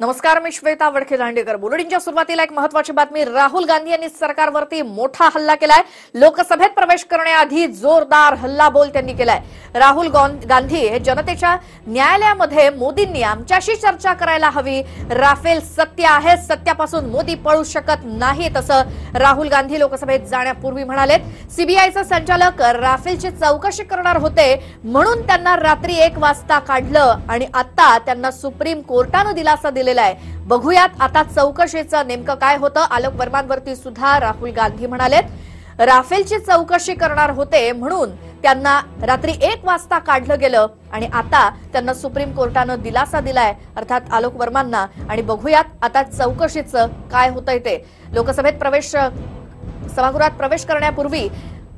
नमस्कार मी श्वेता वडखे दांडेकर. बुलेटिनच्या सुरुवातीला एक महत्वाची बातमी. राहुल गांधी यांनी सरकारवरती मोठा हल्ला केलाय. लोकसभेत प्रवेश करण्याआधी जोरदार हल्लाबोल त्यांनी केलाय. राहुल गांधी हे जनतेच्या न्यायालयामध्ये मोदींनी आमच्याशी चर्चा करायला हवी. राफेल सत्य आहे. सत्यापासून मोदी पळू शकत नाहीत असं राहुल गांधी लोकसभेत जाण्यापूर्वी म्हणाले सीबीआयचे संचालक राफेलची चौकशी करणार होते म्हणून त्यांना रात्री एक वाजता काढलं आणि आता त्यांना सुप्रीम कोर्टानं दिलासा केलेला आहे. बघूयात आता चौकशीचं नेमकं काय होतं. आलोक वर्मांवरती सुद्धा राहुल गांधी म्हणालेत राफेलची चौकशी करणार होते म्हणून त्यांना रात्री एक वाजता काढलं गेलं आणि आता त्यांना सुप्रीम कोर्टानं दिलासा दिलाय. अर्थात आलोक वर्मांना. आणि बघूयात आता चौकशीचं काय होतंय ते. लोकसभेत प्रवेश सभागृहात प्रवेश करण्यापूर्वी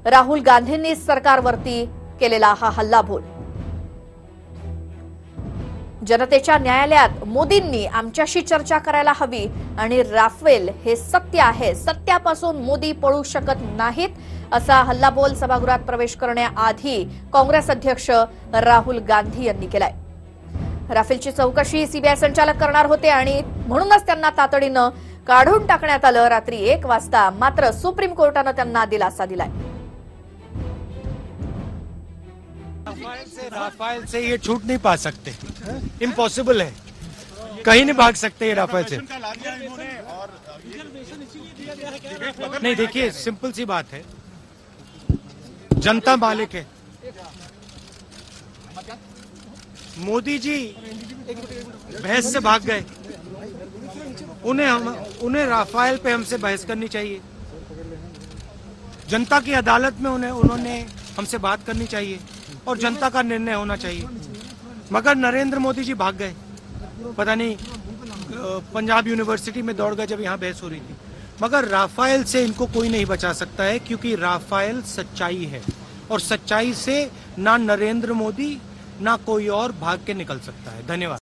राहुल गांधींनी सरकारवरती केलेला हा हल्लाबोल. जनतेच्या न्यायालयात मोदींनी आमच्याशी चर्चा करायला हवी आणि राफेल हे सत्य आहे. सत्यापासून मोदी पळू शकत नाहीत असा हल्लाबोल सभागृहात प्रवेश करण्याआधी काँग्रेस अध्यक्ष राहुल गांधी यांनी केलाय. राफेलची चौकशी सीबीआय संचालक करणार होते आणि म्हणूनच त्यांना तातडीनं काढून टाकण्यात आलं. रात्री एक वाजता मात्र सुप्रीम कोर्टानं त्यांना दिलासा दिलाय. राफेल से राफेल से ये छूट नहीं पा सकते। इम्पॉसिबल है। कहीं नहीं भाग सकते ये राफेल से। नहीं देखिए सिंपल सी बात है। जनता मालिक है। मोदी जी बहस से भाग गए। उन्हें हम उन्हें राफेल पे हमसे बहस करनी चाहिए। जनता की अदालत में उन्हें उन्होंने हमसे बात करनी चाहिए। और जनता का निर्णय होना चाहिए। मगर नरेंद्र मोदी जी भाग गए। पता नहीं पंजाब यूनिवर्सिटी में दौड़ गए जब यहाँ बहस हो रही थी। मगर राफेल से इनको कोई नहीं बचा सकता है, क्योंकि राफाइल सच्चाई है। और सच्चाई से ना नरेंद्र मोदी, ना कोई और भाग के निकल सकता है। धन्यवाद।